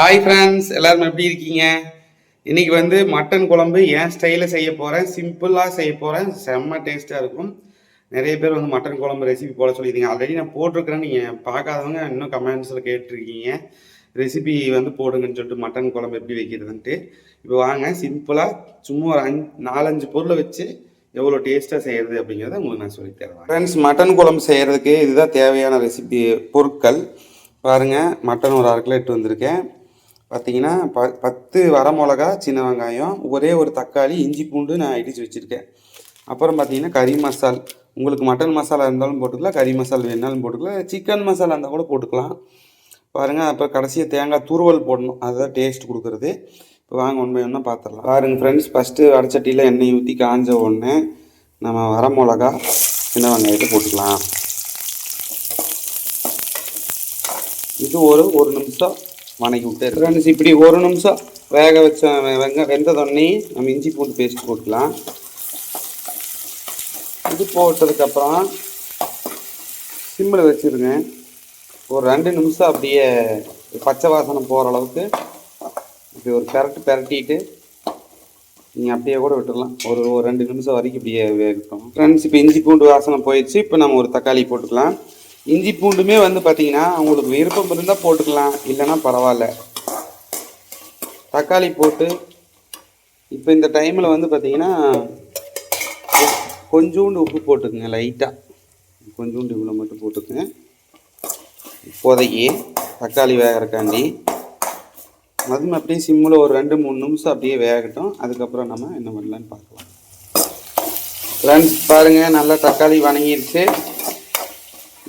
Hi friends எல்லாரும் எப்படி இருக்கீங்க? இன்னைக்கு வந்து மட்டன் குழம்பு ஏன் ஸ்டைலில் செய்ய போகிறேன் சிம்பிளாக செய்ய போகிறேன் செம்ம டேஸ்ட்டாக இருக்கும். நிறைய பேர் வந்து மட்டன் குழம்பு ரெசிபி போட சொல்லியிருக்கீங்க ஆல்ரெடி நான் போட்டிருக்கிறேன். நீங்கள் பார்க்காதவங்க இன்னும் கமெண்ட்ஸில் கேட்டிருக்கீங்க. ரெசிபி வந்து போடுங்கன்னு சொல்லிட்டு மட்டன் குழம்பு எப்படி வைக்கிறதுன்ட்டு. இப்போ வாங்க சிம்பிளாக சும்மா ஒரு அஞ்சு நாலஞ்சு பொருளை வச்சு எவ்வளோ டேஸ்ட்டாக செய்கிறது அப்படிங்கிறத உங்களுக்கு நான் சொல்லி தருவேன். ஃப்ரெண்ட்ஸ் மட்டன் குழம்பு செய்கிறதுக்கு இதுதான் தேவையான ரெசிபி பொருட்கள். பாருங்கள் மட்டன் ஒரு அரை கிலோ எடுத்து வந்திருக்கேன். பார்த்தீங்கன்னா ப பத்து வரமிளகா சின்ன வெங்காயம் ஒரே ஒரு தக்காளி இஞ்சி பூண்டு நான் இடித்து வச்சுருக்கேன். அப்புறம் பார்த்தீங்கன்னா கறி மசால். உங்களுக்கு மட்டன் மசாலா இருந்தாலும் போட்டுக்கலாம் கறி மசால் வேணாலும் போட்டுக்கலாம் சிக்கன் மசாலா இருந்தால் கூட போட்டுக்கலாம். பாருங்கள் அப்போ கடைசியாக தேங்காய் துருவல் போடணும். அதுதான் டேஸ்ட் கொடுக்குறது. இப்போ வாங்க உண்மை ஒன்றா பார்த்துடலாம் பாருங்கள் ஃப்ரெண்ட்ஸ் ஃபஸ்ட்டு வடச்சட்டியில் எண்ணெய் ஊற்றி காஞ்ச உடனே நம்ம வரமிளகா சின்ன வெங்காயத்தை போட்டுக்கலாம். இது ஒரு ஒரு நிமிஷம் வணக்கி விட்டு ஃப்ரெண்ட்ஸ் இப்படி ஒரு நிமிஷம் வேக வச்ச வெங்க வெந்ததொடனே நம்ம இஞ்சி பூண்டு பேஸ்ட் போட்டுக்கலாம். இது போட்டதுக்கப்புறம் சிம்மில் வச்சுருங்க. ஒரு ரெண்டு நிமிஷம் அப்படியே பச்சை வாசனை போகிற அளவுக்கு இப்படி ஒரு பெரட்டு பெரட்டிட்டு நீங்கள் அப்படியே கூட விட்டுடலாம் ஒரு ஒரு ரெண்டு நிமிஷம் வரைக்கும் இப்படியே வேகட்டும். ஃப்ரெண்ட்ஸ் இப்போ இஞ்சி பூண்டு வாசனை போயிடுச்சு. இப்போ நம்ம ஒரு தக்காளி போட்டுக்கலாம். இஞ்சி பூண்டுமே வந்து பார்த்தீங்கன்னா உங்களுக்கு விருப்பம் இருந்தால் போட்டுக்கலாம் இல்லைன்னா பரவாயில்ல. தக்காளி போட்டு இப்போ இந்த டைமில் வந்து பார்த்தீங்கன்னா கொஞ்சோண்டு கொஞ்சூண்டு உப்பு போட்டுக்குங்க லைட்டாக கொஞ்சூண்டு இவ்வளோ மட்டும் போட்டுக்குங்க. இப்போதைக்கு தக்காளி வேகறக்காண்டி அதுவும் அப்படியே சிம்மில் ஒரு ரெண்டு மூணு நிமிஷம் அப்படியே வேகட்டும். அதுக்கப்புறம் நம்ம என்ன பண்ணலான்னு பார்க்கலாம். ஃப்ரெண்ட்ஸ் பாருங்கள் நல்லா தக்காளி வணங்கிடுச்சு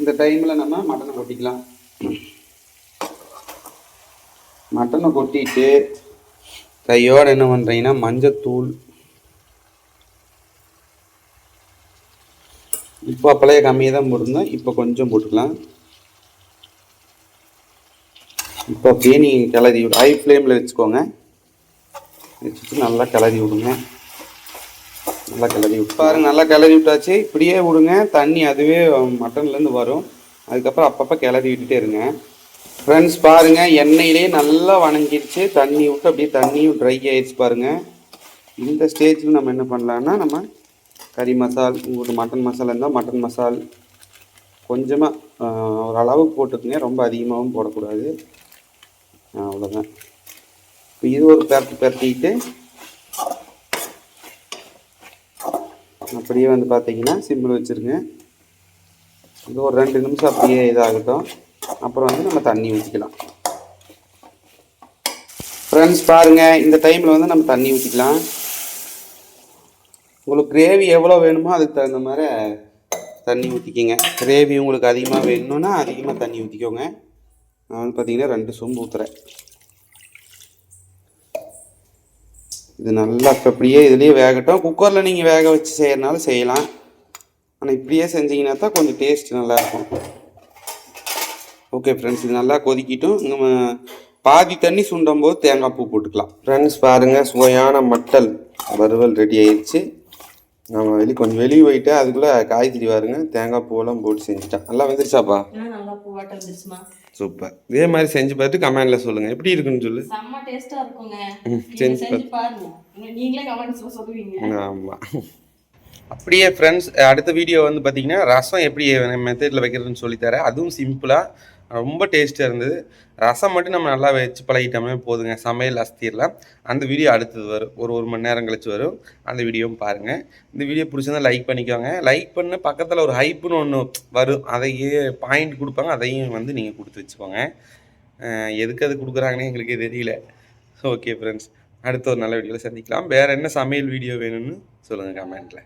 இந்த டைமில் நம்ம மட்டனை கொட்டிக்கலாம். மட்டனை கொட்டிட்டு கையோடு என்ன பண்ணுறீங்கன்னா மஞ்சத்தூள். இப்போ அப்பளையே கம்மியாக தான் போட்டிருந்தோம். இப்போ கொஞ்சம் போட்டுக்கலாம். இப்போ அப்படியே நீங்கள் கிளறி விடு. ஹை ஃப்ளேமில் வச்சுக்கோங்க. வச்சுட்டு நல்லா கிளறி விடுங்க. நல்லா கிளறி விட்டு பாருங்க நல்லா கிளறி விட்டாச்சு. இப்படியே விடுங்க. தண்ணி அதுவே மட்டன்லேருந்து வரும். அதுக்கப்புறம் அப்பப்போ கிளறி விட்டுட்டே இருங்க. ஃப்ரெண்ட்ஸ் பாருங்கள் எண்ணெயிலே நல்லா வணங்கிடுச்சு தண்ணி விட்டு அப்படியே தண்ணியும் ட்ரை ஆயிடுச்சு பாருங்கள் இந்த ஸ்டேஜில் நம்ம என்ன பண்ணலான்னா நம்ம கறி மசால் உங்களுக்கு மட்டன் மசாலா இருந்தால் மட்டன் மசால் கொஞ்சமாக ஒரு போட்டுக்குங்க. ரொம்ப அதிகமாகவும் போடக்கூடாது. அவ்வளோதான் இப்போ இது ஒரு பேர்த்து பெரட்டிட்டு அப்படியே வந்து பார்த்தீங்கன்னா சிம்மில் வச்சுருங்க. இது ஒரு ரெண்டு நிமிஷம் அப்படியே இதாகட்டும். அப்புறம் வந்து நம்ம தண்ணி ஊற்றிக்கலாம் ஃப்ரெண்ட்ஸ் பாருங்கள் இந்த டைமில் வந்து நம்ம தண்ணி ஊற்றிக்கலாம் உங்களுக்கு கிரேவி எவ்வளோ வேணுமோ அதுக்கு தகுந்த மாதிரி தண்ணி ஊற்றிக்கிங்க கிரேவி உங்களுக்கு அதிகமாக வேணும்னா அதிகமாக தண்ணி ஊற்றிக்கோங்க நான் வந்து பார்த்தீங்கன்னா ரெண்டு சொம்பு ஊற்றுறேன் இது நல்லா இப்போ அப்படியே இதுலேயே வேகட்டும். குக்கரில் நீங்கள் வேக வச்சு செய்யறனால செய்யலாம். ஆனால் இப்படியே செஞ்சீங்கன்னா தான் கொஞ்சம் டேஸ்ட் நல்லாயிருக்கும். ஓகே ஃப்ரெண்ட்ஸ் இது நல்லா கொதிக்கிட்டும். நம்ம பாதி தண்ணி சுண்டும் போது தேங்காய் பூ போட்டுக்கலாம். ஃப்ரெண்ட்ஸ் பாருங்கள் சுவையான மட்டல் வறுவல் ரெடி ஆயிடுச்சு நம்ம வெளியே கொஞ்சம் வெளியே போயிட்டு அதுக்குள்ளே காய்கறி பாருங்க. தேங்காய் பூவெல்லாம் போட்டு செஞ்சுட்டேன். நல்லா வந்துருச்சாப்பா ஆ, நல்லா பூவாட்டம் வந்துருச்சுமா. சூப்பர். இதே மாதிரி செஞ்சு பார்த்துட்டு கமெண்ட்ல சொல்லுங்கள் எப்படி இருக்குன்னு சொல்லு. செம்ம டேஸ்டா இருக்குங்க. செஞ்சு பாருங்க. நீங்க- நீங்களே கமெண்ட்ஸ்ல சொல்லுவீங்க. ஆமாம் அப்படியே ஃப்ரெண்ட்ஸ் அடுத்த வீடியோ வந்து பார்த்தீங்கன்னா ரசம் எப்படி மெத்தடில் வைக்கிறதுன்னு சொல்லித்தரேன் அதுவும் சிம்பிளாக ரொம்ப டேஸ்ட்டாக இருந்தது. ரசம் மட்டும் நம்ம நல்லா வச்சு பழகிட்டோமே போதுங்க. சமையல் அஸ்திரலாம் அந்த வீடியோ அடுத்தது வரும். ஒரு ஒரு மணி நேரம் கழிச்சு வரும். அந்த வீடியோவும் பாருங்கள் இந்த வீடியோ பிடிச்சிருந்தா லைக் பண்ணிக்கோங்க. லைக் பண்ண பக்கத்தில் ஒரு ஹைப்புன்னு ஒன்று வரும். அதையே பாயிண்ட் கொடுப்பாங்க. அதையும் வந்து நீங்கள் கொடுத்து வச்சுக்கோங்க. எதுக்கு அது கொடுக்குறாங்கன்னு எங்களுக்கு தெரியல. ஓகே ஃப்ரெண்ட்ஸ் அடுத்த ஒரு நல்ல வீடியோவில் சந்திக்கலாம். வேறு என்ன சமையல் வீடியோ வேணும்னு சொல்லுங்கள் கமெண்ட்டில்